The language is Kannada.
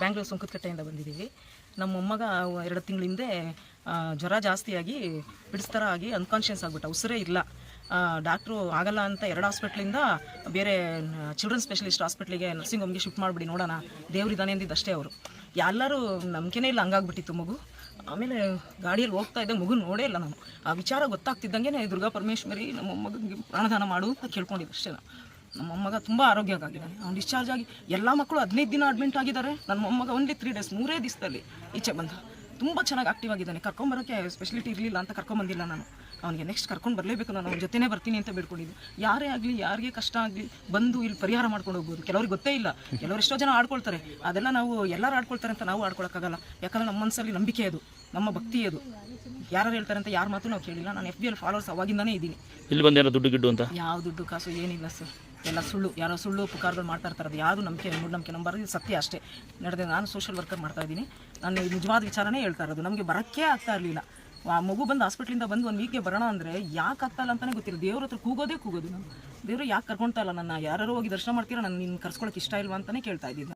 ಬ್ಯಾಂಗ್ಳೂರು ಸುಂಕದಕಟ್ಟೆಯಿಂದ ಬಂದಿದ್ದೀವಿ. ನಮ್ಮ ಮೊಮ್ಮಗ ಎರಡು ತಿಂಗಳ ಹಿಂದೆ ಜ್ವರ ಜಾಸ್ತಿಯಾಗಿ ಬಿಡಿಸ್ತಾರ ಆಗಿ ಅನ್ಕಾನ್ಷಿಯಸ್ ಆಗ್ಬಿಟ್ಟ. ಉಸಿರೇ ಇಲ್ಲ. ಡಾಕ್ಟ್ರು ಆಗಲ್ಲ ಅಂತ ಎರಡು ಹಾಸ್ಪಿಟ್ಲಿಂದ ಬೇರೆ ಚಿಲ್ಡ್ರನ್ ಸ್ಪೆಷಲಿಸ್ಟ್ ಹಾಸ್ಪಿಟ್ಲಿಗೆ ನರ್ಸಿಂಗ್ ಹೋಮ್ಗೆ ಶಿಫ್ಟ್ ಮಾಡಿಬಿಡಿ, ನೋಡೋಣ. ದೇವ್ರಿದ್ದಾನೆ ಅಂದಿದ್ದಷ್ಟೇ ಅವರು. ಎಲ್ಲರೂ ನಂಬಿಕೆನೇ ಇಲ್ಲ, ಹಂಗಾಗ್ಬಿಟ್ಟಿತ್ತು ಮಗು. ಆಮೇಲೆ ಗಾಡಿಯಲ್ಲಿ ಹೋಗ್ತಾ ಇದ್ದೆ ಮಗು ನೋಡೇ ಇಲ್ಲ ನಾನು. ಆ ವಿಚಾರ ಗೊತ್ತಾಗ್ತಿದ್ದಂಗೆ ದುರ್ಗಾ ಪರಮೇಶ್ವರಿ ನಮ್ಮ ಮಗನಿಗೆ ಪ್ರಾಣದಾನ ಮಾಡು ಅಂತ ಕೇಳ್ಕೊಂಡಿದ್ದು ಅಷ್ಟೇ ನಾನು. ನಮ್ಮ ಮೊಮ್ಮಗ ತುಂಬ ಆರೋಗ್ಯವಾಗಿದ್ದಾನೆ. ಅವ್ನು ಡಿಸ್ಚಾರ್ಜ್ ಆಗಿ ಎಲ್ಲ ಮಕ್ಕಳು ಹದಿನೈದು ದಿನ ಅಡ್ಮಿಂಟ್ ಆಗಿದ್ದಾರೆ. ನನ್ನ ಮೊಮ್ಮಗ ಓನ್ಲಿ ತ್ರೀ ಡೇಸ್ ಮೂರೇ ದಿವಸದಲ್ಲಿ ಈಚೆ ಬಂದ. ತುಂಬ ಚೆನ್ನಾಗಿ ಆಕ್ಟಿವ್ ಆಗಿದ್ದಾನೆ. ಕರ್ಕೊಂಬರೋಕ್ಕೆ ಸ್ಪೆಷಲಿಟಿ ಇರಲಿಲ್ಲ ಅಂತ ಕರ್ಕೊಂಬಂದಿಲ್ಲ ನಾನು. ಅವನಿಗೆ ನೆಕ್ಸ್ಟ್ ಕರ್ಕೊಂಡು ಬರಲೇಬೇಕು ನಾನು. ಅವ್ನ ಜೊತೆನೇ ಬರ್ತೀನಿ ಅಂತ ಬೇಡ್ಕೊಂಡಿದ್ದು. ಯಾರೇ ಆಗಲಿ ಯಾರಿಗೆ ಕಷ್ಟ ಆಗಲಿ ಬಂದು ಇಲ್ಲಿ ಪರಿಹಾರ ಮಾಡ್ಕೊಂಡು ಹೋಗ್ಬೋದು. ಕೆಲವ್ರಿಗೆ ಗೊತ್ತೇ ಇಲ್ಲ. ಕೆಲವರು ಎಷ್ಟೋ ಜನ ಆಡ್ಕೊಳ್ತಾರೆ. ಅದೆಲ್ಲ ನಾವು ಎಲ್ಲರೂ ಆಡ್ಕೊಳ್ತಾರೆ ಅಂತ ನಾವು ಆಡ್ಕೊಳಕ್ಕಾಗಲ್ಲ. ಯಾಕಂದ್ರೆ ನಮ್ಮ ಮನಸ್ಸಲ್ಲಿ ನಂಬಿಕೆ ಅದು. ನಮ್ಮ ಭಕ್ತಿ ಅದು. ಯಾರು ಹೇಳ್ತಾರೆ ಅಂತ ಯಾರ ಮಾತು ನಾವು ಕೇಳಿಲ್ಲ. ನಾನು ಎಫ್ ಬಿ ಎಲ್ ಫಾಲೋವರ್ಸ್ ಅವಾಗಿಂದನೇ ಇದ್ದೀನಿ. ಇಲ್ಲಿ ಬಂದೇನೋ ದುಡ್ಡು ಗಿಡ್ಡು ಅಂತ? ಯಾವ ದುಡ್ಡು ಕಾಸು? ಏನಿಲ್ಲ ಸರ್ ಎಲ್ಲ ಸುಳ್ಳು, ಯಾರೋ ಸುಳ್ಳು ಪುಕಾರ್ಗಳು ಮಾಡ್ತಾ ಇರ್ತಾರೆ ಅದು ಯಾವುದು ನಂಬಿಕೆ ಮೂಢನಂಬಿಕೆ ನಂಬರ್ ಇದು ಸತ್ಯ ಅಷ್ಟೇ. ನಡೆದ ನಾನು ಸೋಷಿಯಲ್ ವರ್ಕರ್ ಮಾಡ್ತಾ ಇದ್ದೀನಿ. ನಾನು ನಿಜವಾದ ವಿಚಾರನೇ ಹೇಳ್ತಾ ಇರೋದು, ನಮಗೆ ಬರೋಕ್ಕೆ ಆಗ್ತಾ ಇರಲಿಲ್ಲ. ಆ ಮಗು ಬಂದು ಹಾಸ್ಪಿಟ್ಲಿಂದ ಬಂದು ಒಂದು ವೀಕ್ಗೆ ಬರೋಣ ಅಂದರೆ ಯಾಕೆ ಆಗ್ತಾ ಇಲ್ಲ ಅಂತಲೇ ಗೊತ್ತಿಲ್ಲ. ದೇವ್ರ ಹತ್ರ ಕೂಗೋದೇ ಕೂಗೋದು ನಾನು. ದೇವರು ಯಾಕೆ ಕರ್ಕೊಳ್ತಾ ಇಲ್ಲ ನನ್ನ? ಯಾರು ಹೋಗಿ ದರ್ಶನ ಮಾಡ್ತೀರಾ? ನಾನು ನಿನ್ನ ಕರ್ಸ್ಕೊಳಕ್ಕೆ ಇಷ್ಟ ಇಲ್ವಾ ಅಂತಲೇ ಕೇಳ್ತಾ ಇದ್ದೀನಿ